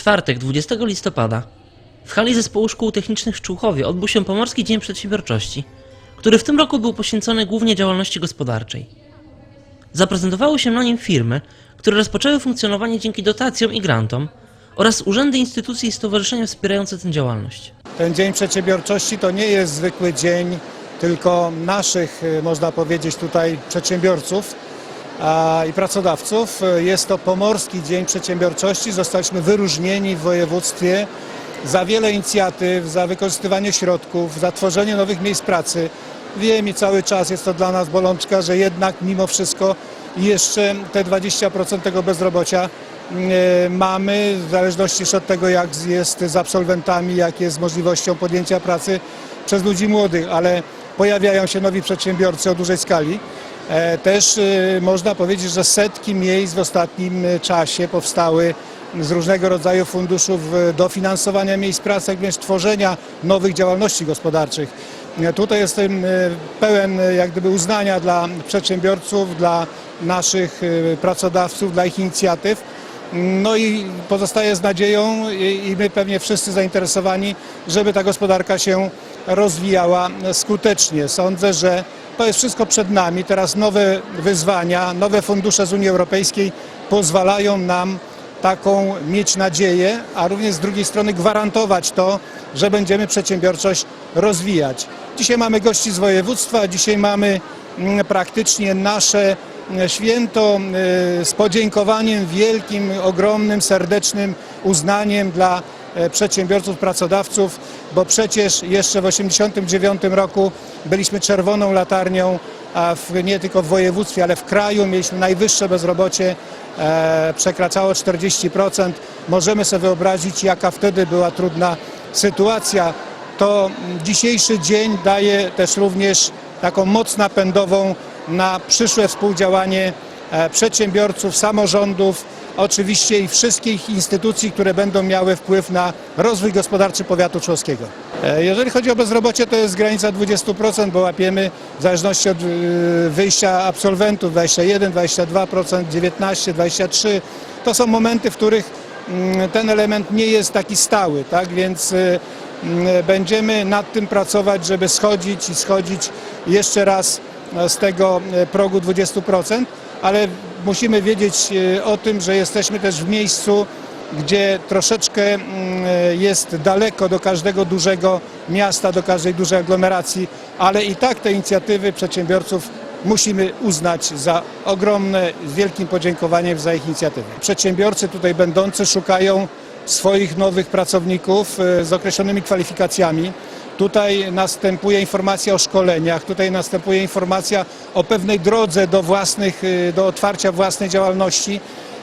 czwartek, 20 listopada, w hali Zespołu Szkół Technicznych w Człuchowie odbył się Pomorski Dzień Przedsiębiorczości, który w tym roku był poświęcony głównie działalności gospodarczej. Zaprezentowały się na nim firmy, które rozpoczęły funkcjonowanie dzięki dotacjom i grantom oraz urzędy, instytucje i stowarzyszenia wspierające tę działalność. Ten Dzień Przedsiębiorczości to nie jest zwykły dzień tylko naszych, y, można powiedzieć tutaj, przedsiębiorców i pracodawców. Jest to Pomorski Dzień Przedsiębiorczości. Zostaliśmy wyróżnieni w województwie za wiele inicjatyw, za wykorzystywanie środków, za tworzenie nowych miejsc pracy. Wiem i cały czas jest to dla nas bolączka, że jednak mimo wszystko jeszcze te 20% tego bezrobocia e, mamy, w zależności od tego, jak jest z absolwentami, jak jest z możliwością podjęcia pracy przez ludzi młodych, ale pojawiają się nowi przedsiębiorcy o dużej skali. E, Też e, można powiedzieć, że setki miejsc w ostatnim e, czasie powstały z różnego rodzaju funduszów dofinansowania miejsc pracy, jak również tworzenia nowych działalności gospodarczych. Tutaj jestem pełen jak gdyby uznania dla przedsiębiorców, dla naszych pracodawców, dla ich inicjatyw. No i pozostaje z nadzieją i my pewnie wszyscy zainteresowani, żeby ta gospodarka się rozwijała skutecznie. Sądzę, że to jest wszystko przed nami. Teraz nowe wyzwania, nowe fundusze z Unii Europejskiej pozwalają nam taką mieć nadzieję, a również z drugiej strony gwarantować to, że będziemy przedsiębiorczość rozwijać. Dzisiaj mamy gości z województwa, dzisiaj mamy mm, praktycznie nasze święto y, z podziękowaniem wielkim, ogromnym, serdecznym uznaniem dla e, przedsiębiorców, pracodawców, bo przecież jeszcze w 1989 roku byliśmy czerwoną latarnią, w, nie tylko w województwie, ale w kraju mieliśmy najwyższe bezrobocie, e, przekraczało 40%. Możemy sobie wyobrazić, jaka wtedy była trudna sytuacja. To dzisiejszy dzień daje też również taką moc napędową na przyszłe współdziałanie e, przedsiębiorców, samorządów, oczywiście i wszystkich instytucji, które będą miały wpływ na rozwój gospodarczy powiatu człoskiego. E, Jeżeli chodzi o bezrobocie, to jest granica 20%, bo łapiemy w zależności od y, wyjścia absolwentów 21, 22%, 19, 23. To są momenty, w których mm, ten element nie jest taki stały, tak? Więc y, mm, będziemy nad tym pracować, żeby schodzić i schodzić jeszcze raz z tego e, progu 20%, ale musimy wiedzieć e, o tym, że jesteśmy też w miejscu, gdzie troszeczkę mm, e, jest daleko do każdego dużego miasta, do każdej dużej aglomeracji, ale i tak te inicjatywy przedsiębiorców musimy uznać za ogromne, z wielkim podziękowaniem za ich inicjatywy. Przedsiębiorcy tutaj będący szukają swoich nowych pracowników e, z określonymi kwalifikacjami. Tutaj następuje informacja o szkoleniach, tutaj następuje informacja o pewnej drodze do własnych, y, do otwarcia własnej działalności.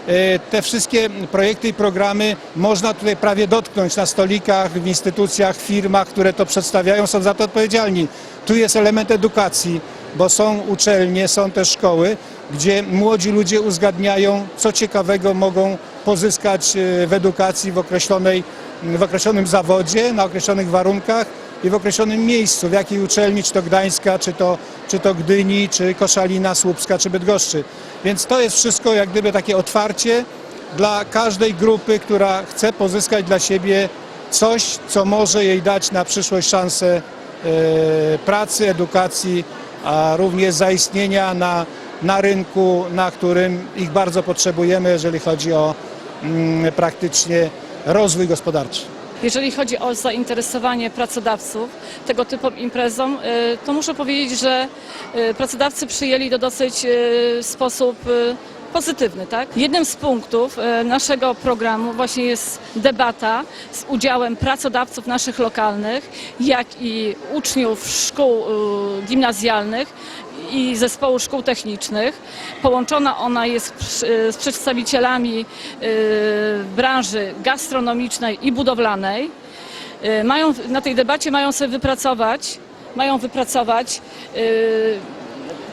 Y, Te wszystkie projekty i programy można tutaj prawie dotknąć na stolikach, w instytucjach, firmach, które to przedstawiają, są za to odpowiedzialni. Tu jest element edukacji, bo są uczelnie, są też szkoły, gdzie młodzi ludzie uzgadniają, co ciekawego mogą pozyskać y, w edukacji w, określonej, w określonym zawodzie, na określonych warunkach i w określonym miejscu, w jakiej uczelni, czy to Gdańska, czy to, czy to Gdyni, czy Koszalina, Słupska, czy Bydgoszczy. Więc to jest wszystko jak gdyby takie otwarcie dla każdej grupy, która chce pozyskać dla siebie coś, co może jej dać na przyszłość szansę e, pracy, edukacji, a również zaistnienia na, na rynku, na którym ich bardzo potrzebujemy, jeżeli chodzi o mm, praktycznie rozwój gospodarczy. Jeżeli chodzi o zainteresowanie pracodawców tego typu imprezą, y, to muszę powiedzieć, że y, pracodawcy przyjęli to dosyć y, w sposób pozytywny. Tak? Jednym z punktów naszego programu właśnie jest debata z udziałem pracodawców naszych lokalnych, jak i uczniów szkół gimnazjalnych i zespołu szkół technicznych. Połączona ona jest przy- z przedstawicielami y, branży gastronomicznej i budowlanej. Y, Mają, na tej debacie mają sobie wypracować, mają wypracować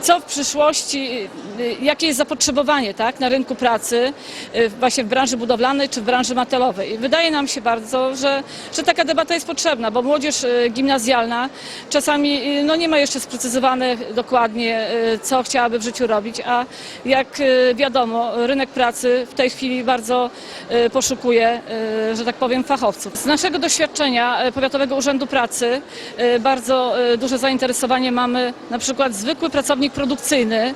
co w przyszłości, y, jakie jest zapotrzebowanie tak, na rynku pracy, y, właśnie w branży budowlanej czy w branży matelowej. I wydaje nam się bardzo, że, że taka debata jest potrzebna, bo młodzież y, gimnazjalna czasami no, nie ma jeszcze sprecyzowane dokładnie, co chciałaby w życiu robić, a jak wiadomo, rynek pracy w tej chwili bardzo poszukuje, że tak powiem, fachowców. Z naszego doświadczenia Powiatowego Urzędu Pracy bardzo duże zainteresowanie mamy na przykład zwykły pracownik produkcyjny,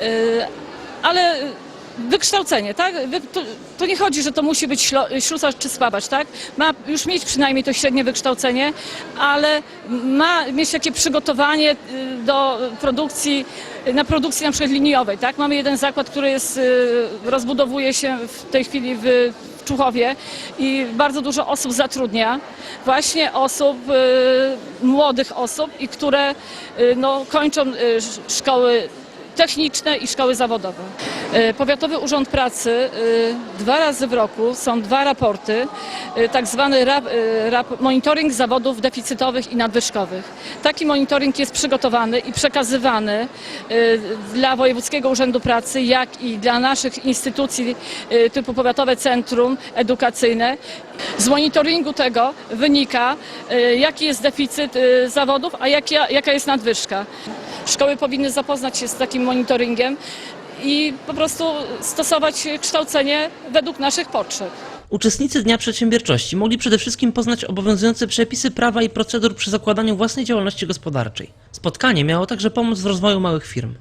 y, ale wykształcenie, tak? To, to nie chodzi, że to musi być ślusarz czy spawacz, tak? Ma już mieć przynajmniej to średnie wykształcenie, ale ma mieć takie przygotowanie y, do produkcji, na produkcji na przykład liniowej, tak? Mamy jeden zakład, który jest, y, rozbudowuje się w tej chwili w w Czuchowie i bardzo dużo osób zatrudnia, właśnie osób, y, młodych osób i które y, no, kończą y, sz- szkoły techniczne i szkoły zawodowe. Y, Powiatowy Urząd Pracy y, dwa razy w roku są dwa raporty, y, tak zwany rap, rap, monitoring zawodów deficytowych i nadwyżkowych. Taki monitoring jest przygotowany i przekazywany dla Wojewódzkiego Urzędu Pracy, jak i dla naszych instytucji typu Powiatowe Centrum Edukacyjne. Z monitoringu tego wynika, jaki jest deficyt zawodów, a jaka jest nadwyżka. Szkoły powinny zapoznać się z takim monitoringiem i po prostu stosować kształcenie według naszych potrzeb. Uczestnicy Dnia Przedsiębiorczości mogli przede wszystkim poznać obowiązujące przepisy prawa i procedur przy zakładaniu własnej działalności gospodarczej. Spotkanie miało także pomóc w rozwoju małych firm.